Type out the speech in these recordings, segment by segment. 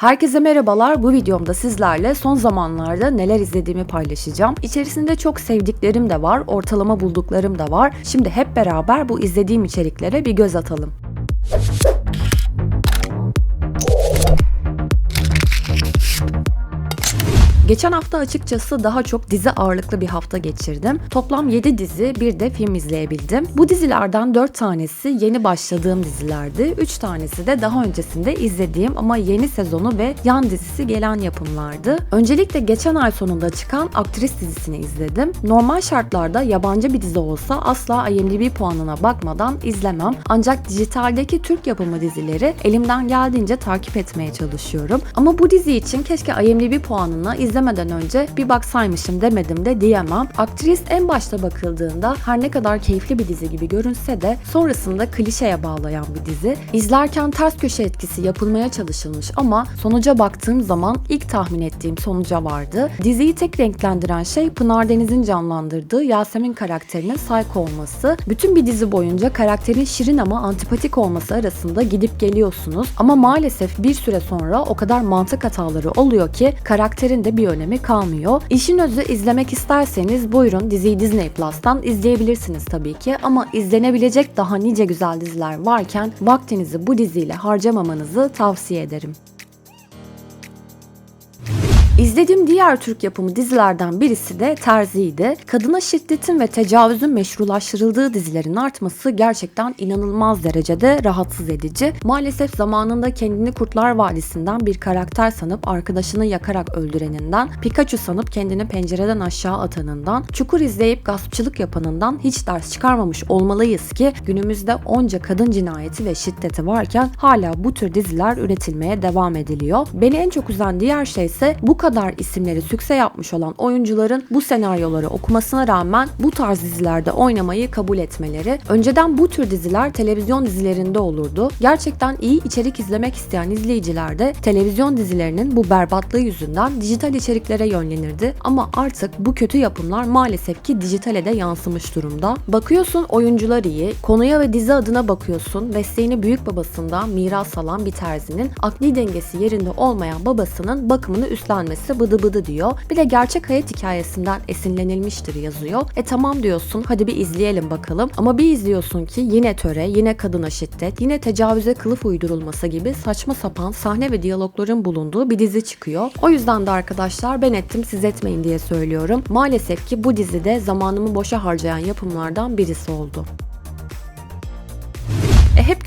Herkese merhabalar. Bu videomda sizlerle son zamanlarda neler izlediğimi paylaşacağım. İçerisinde çok sevdiklerim de var, ortalama bulduklarım da var. Şimdi hep beraber bu izlediğim içeriklere bir göz atalım. Geçen hafta açıkçası daha çok dizi ağırlıklı bir hafta geçirdim. Toplam 7 dizi, bir de film izleyebildim. Bu dizilerden 4 tanesi yeni başladığım dizilerdi. 3 tanesi de daha öncesinde izlediğim ama yeni sezonu ve yan dizisi gelen yapımlardı. Öncelikle geçen ay sonunda çıkan Aktris dizisini izledim. Normal şartlarda yabancı bir dizi olsa asla IMDb puanına bakmadan izlemem. Ancak dijitaldeki Türk yapımı dizileri elimden geldiğince takip etmeye çalışıyorum. Ama bu dizi için keşke IMDb puanına izlemeden önce bir baksaymışım demedim de diyemem. Aktris en başta bakıldığında her ne kadar keyifli bir dizi gibi görünse de sonrasında klişeye bağlayan bir dizi. İzlerken ters köşe etkisi yapılmaya çalışılmış ama sonuca baktığım zaman ilk tahmin ettiğim sonuca vardı. Diziyi tek renklendiren şey Pınar Deniz'in canlandırdığı Yasemin karakterinin psycho olması. Bütün bir dizi boyunca karakterin şirin ama antipatik olması arasında gidip geliyorsunuz ama maalesef bir süre sonra o kadar mantık hataları oluyor ki karakterin de bir önemi kalmıyor. İşin özü izlemek isterseniz buyurun diziyi Disney Plus'tan izleyebilirsiniz tabii ki ama izlenebilecek daha nice güzel diziler varken vaktinizi bu diziyle harcamamanızı tavsiye ederim. İzlediğim diğer Türk yapımı dizilerden birisi de Terzi'ydi. Kadına şiddetin ve tecavüzün meşrulaştırıldığı dizilerin artması gerçekten inanılmaz derecede rahatsız edici. Maalesef zamanında kendini Kurtlar Vadisi'nden bir karakter sanıp arkadaşını yakarak öldüreninden, Pikachu sanıp kendini pencereden aşağı atanından, Çukur izleyip gaspçılık yapanından hiç ders çıkarmamış olmalıyız ki günümüzde onca kadın cinayeti ve şiddeti varken hala bu tür diziler üretilmeye devam ediliyor. Beni en çok üzen diğer şey ise bu kadar isimleri sükse yapmış olan oyuncuların bu senaryoları okumasına rağmen bu tarz dizilerde oynamayı kabul etmeleri. Önceden bu tür diziler televizyon dizilerinde olurdu. Gerçekten iyi içerik izlemek isteyen izleyiciler de televizyon dizilerinin bu berbatlığı yüzünden dijital içeriklere yönlenirdi. Ama artık bu kötü yapımlar maalesef ki dijitale de yansımış durumda. Bakıyorsun oyuncular iyi, konuya ve dizi adına bakıyorsun, mesleğini büyük babasından miras alan bir terzinin akli dengesi yerinde olmayan babasının bakımını üstlenmesi bıdı bıdı diyor. Bir de gerçek hayat hikayesinden esinlenilmiştir yazıyor. E tamam diyorsun hadi bir izleyelim bakalım. Ama bir izliyorsun ki yine töre, yine kadına şiddet, yine tecavüze kılıf uydurulması gibi saçma sapan sahne ve diyalogların bulunduğu bir dizi çıkıyor. O yüzden de arkadaşlar ben ettim siz etmeyin diye söylüyorum. Maalesef ki bu dizide zamanımı boşa harcayan yapımlardan birisi oldu.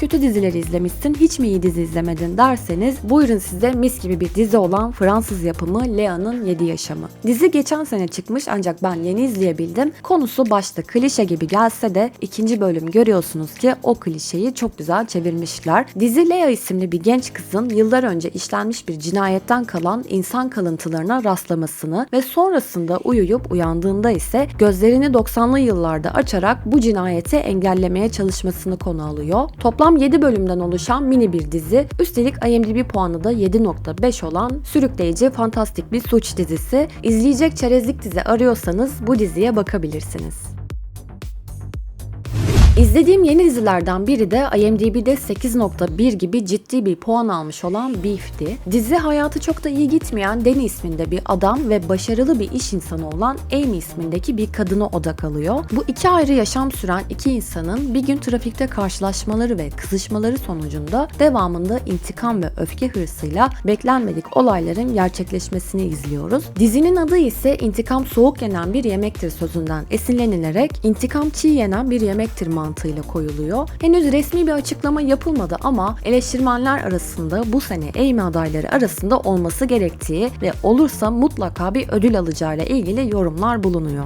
Kötü dizileri izlemişsin, hiç mi iyi dizi izlemedin derseniz buyurun size mis gibi bir dizi olan Fransız yapımı Lea'nın 7 Yaşamı. Dizi geçen sene çıkmış ancak ben yeni izleyebildim. Konusu başta klişe gibi gelse de ikinci bölüm görüyorsunuz ki o klişeyi çok güzel çevirmişler. Dizi Lea isimli bir genç kızın yıllar önce işlenmiş bir cinayetten kalan insan kalıntılarına rastlamasını ve sonrasında uyuyup uyandığında ise gözlerini 90'lı yıllarda açarak bu cinayeti engellemeye çalışmasını konu alıyor. Toplam 7 bölümden oluşan mini bir dizi. Üstelik IMDb puanı da 7.5 olan sürükleyici fantastik bir suç dizisi. İzleyecek çerezlik dizi arıyorsanız bu diziye bakabilirsiniz. İzlediğim yeni dizilerden biri de IMDb'de 8.1 gibi ciddi bir puan almış olan Beef'ti. Dizi hayatı çok da iyi gitmeyen Danny isminde bir adam ve başarılı bir iş insanı olan Amy ismindeki bir kadına odak alıyor. Bu iki ayrı yaşam süren iki insanın bir gün trafikte karşılaşmaları ve kızışmaları sonucunda devamında intikam ve öfke hırsıyla beklenmedik olayların gerçekleşmesini izliyoruz. Dizinin adı ise intikam soğuk yenen bir yemektir sözünden esinlenilerek intikam çiğ yenen bir yemektir koyuluyor. Henüz resmi bir açıklama yapılmadı ama eleştirmenler arasında bu sene Amy adayları arasında olması gerektiği ve olursa mutlaka bir ödül alacağıyla ilgili yorumlar bulunuyor.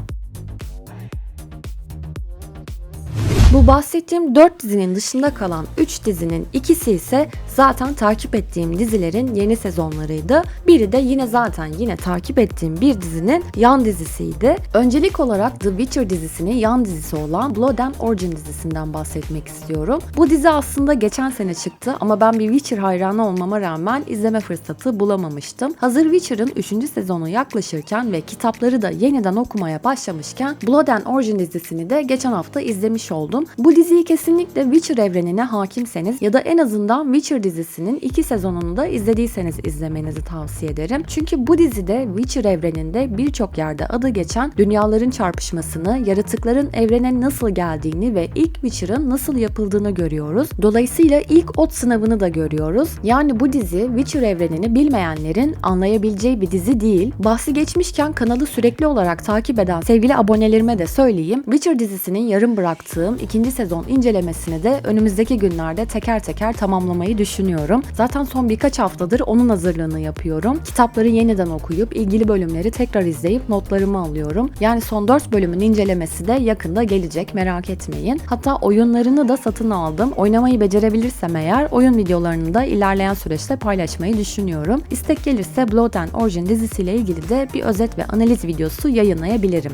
Bu bahsettiğim 4 dizinin dışında kalan 3 dizinin ikisi ise zaten takip ettiğim dizilerin yeni sezonlarıydı. Biri de yine zaten yine takip ettiğim bir dizinin yan dizisiydi. Öncelik olarak The Witcher dizisinin yan dizisi olan Blood and Origin dizisinden bahsetmek istiyorum. Bu dizi aslında geçen sene çıktı ama ben bir Witcher hayranı olmama rağmen izleme fırsatı bulamamıştım. Hazır Witcher'ın 3. sezonu yaklaşırken ve kitapları da yeniden okumaya başlamışken Blood and Origin dizisini de geçen hafta izlemiş oldum. Bu diziyi kesinlikle Witcher evrenine hakimseniz ya da en azından Witcher dizisinin iki sezonunu da izlediyseniz izlemenizi tavsiye ederim. Çünkü bu dizide Witcher evreninde birçok yerde adı geçen dünyaların çarpışmasını, yaratıkların evrene nasıl geldiğini ve ilk Witcher'ın nasıl yapıldığını görüyoruz. Dolayısıyla ilk ot sınavını da görüyoruz. Yani bu dizi Witcher evrenini bilmeyenlerin anlayabileceği bir dizi değil. Bahsi geçmişken kanalı sürekli olarak takip eden sevgili abonelerime de söyleyeyim. Witcher dizisinin yarım bıraktığım ikinci sezon incelemesini de önümüzdeki günlerde teker teker tamamlamayı düşünüyorum. Zaten son birkaç haftadır onun hazırlığını yapıyorum. Kitapları yeniden okuyup ilgili bölümleri tekrar izleyip notlarımı alıyorum. Yani son 4 bölümün incelemesi de yakında gelecek merak etmeyin. Hatta oyunlarını da satın aldım. Oynamayı becerebilirsem eğer oyun videolarını da ilerleyen süreçte paylaşmayı düşünüyorum. İstek gelirse Blood and Origin dizisiyle ilgili de bir özet ve analiz videosu yayınlayabilirim.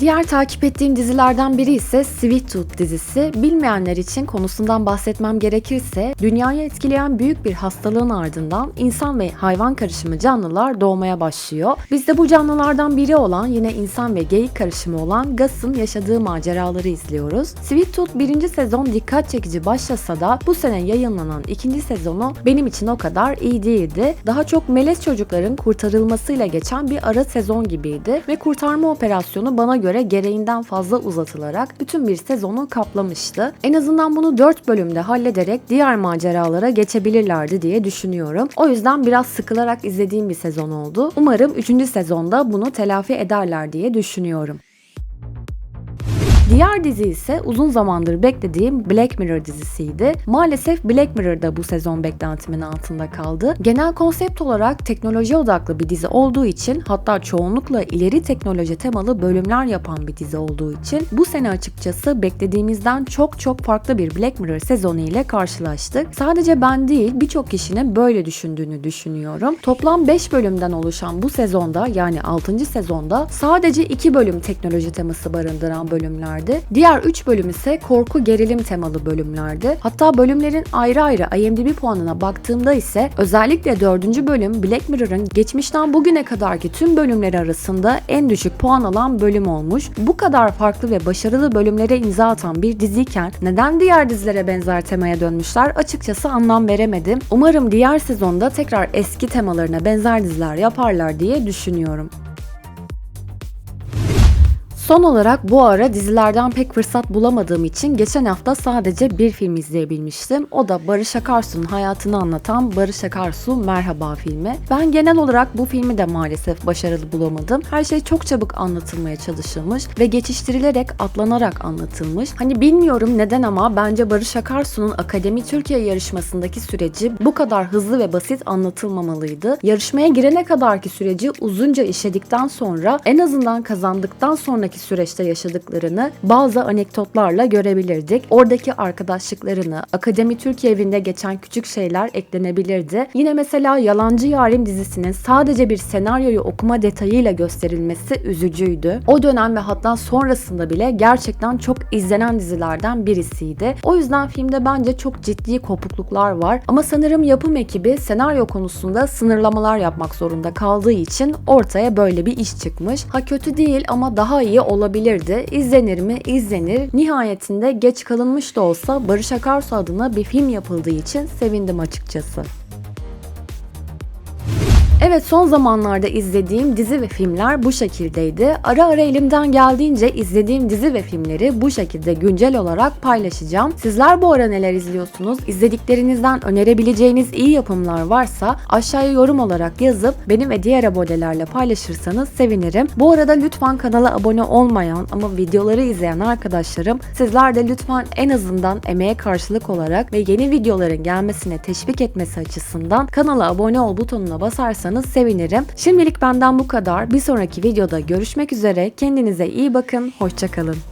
Diğer takip ettiğim dizilerden biri ise Sweet Tooth dizisi. Bilmeyenler için konusundan bahsetmem gerekirse dünyayı etkileyen büyük bir hastalığın ardından insan ve hayvan karışımı canlılar doğmaya başlıyor. Biz de bu canlılardan biri olan yine insan ve geyik karışımı olan Gus'ın yaşadığı maceraları izliyoruz. Sweet Tooth birinci sezon dikkat çekici başlasa da bu sene yayınlanan ikinci sezonu benim için o kadar iyi değildi. Daha çok melez çocukların kurtarılmasıyla geçen bir ara sezon gibiydi ve kurtarma operasyonu bana göre göre gereğinden fazla uzatılarak bütün bir sezonu kaplamıştı. En azından bunu 4 bölümde hallederek diğer maceralara geçebilirlerdi diye düşünüyorum. O yüzden biraz sıkılarak izlediğim bir sezon oldu. Umarım 3. sezonda bunu telafi ederler diye düşünüyorum. Diğer dizi ise uzun zamandır beklediğim Black Mirror dizisiydi. Maalesef Black Mirror da bu sezon beklentimin altında kaldı. Genel konsept olarak teknoloji odaklı bir dizi olduğu için hatta çoğunlukla ileri teknoloji temalı bölümler yapan bir dizi olduğu için bu sene açıkçası beklediğimizden çok çok farklı bir Black Mirror sezonu ile karşılaştık. Sadece ben değil birçok kişinin böyle düşündüğünü düşünüyorum. Toplam 5 bölümden oluşan bu sezonda yani 6. sezonda sadece 2 bölüm teknoloji teması barındıran bölümler bölümlerdi. Diğer 3 bölüm ise korku gerilim temalı bölümlerdi. Hatta bölümlerin ayrı ayrı IMDb puanına baktığımda ise özellikle 4. bölüm Black Mirror'ın geçmişten bugüne kadarki tüm bölümleri arasında en düşük puan alan bölüm olmuş. Bu kadar farklı ve başarılı bölümlere imza atan bir diziyken neden diğer dizilere benzer temaya dönmüşler açıkçası anlam veremedim. Umarım diğer sezonda tekrar eski temalarına benzer diziler yaparlar diye düşünüyorum. Son olarak bu ara dizilerden pek fırsat bulamadığım için geçen hafta sadece bir film izleyebilmiştim. O da Barış Akarsu'nun hayatını anlatan Barış Akarsu Merhaba filmi. Ben genel olarak bu filmi de maalesef başarılı bulamadım. Her şey çok çabuk anlatılmaya çalışılmış ve geçiştirilerek atlanarak anlatılmış. Hani bilmiyorum neden ama bence Barış Akarsu'nun Akademi Türkiye yarışmasındaki süreci bu kadar hızlı ve basit anlatılmamalıydı. Yarışmaya girene kadarki süreci uzunca işledikten sonra en azından kazandıktan sonraki süreçte yaşadıklarını bazı anekdotlarla görebilirdik. Oradaki arkadaşlıklarını, Akademi Türkiye evinde geçen küçük şeyler eklenebilirdi. Yine mesela Yalancı Yarim dizisinin sadece bir senaryoyu okuma detayıyla gösterilmesi üzücüydü. O dönem ve hatta sonrasında bile gerçekten çok izlenen dizilerden birisiydi. O yüzden filmde bence çok ciddi kopukluklar var. Ama sanırım yapım ekibi senaryo konusunda sınırlamalar yapmak zorunda kaldığı için ortaya böyle bir iş çıkmış. Ha kötü değil ama daha iyi olabilirdi. İzlenir mi? İzlenir. Nihayetinde geç kalınmış da olsa Barış Akarsu adına bir film yapıldığı için sevindim açıkçası. Evet son zamanlarda izlediğim dizi ve filmler bu şekildeydi. Ara ara elimden geldiğince izlediğim dizi ve filmleri bu şekilde güncel olarak paylaşacağım. Sizler bu ara neler izliyorsunuz? İzlediklerinizden önerebileceğiniz iyi yapımlar varsa aşağıya yorum olarak yazıp benim ve diğer abonelerle paylaşırsanız sevinirim. Bu arada lütfen kanala abone olmayan ama videoları izleyen arkadaşlarım sizler de lütfen en azından emeğe karşılık olarak ve yeni videoların gelmesine teşvik etmesi açısından kanala abone ol butonuna basarsanız paylaşırsanız sevinirim. Şimdilik benden bu kadar. Bir sonraki videoda görüşmek üzere. Kendinize iyi bakın. Hoşçakalın.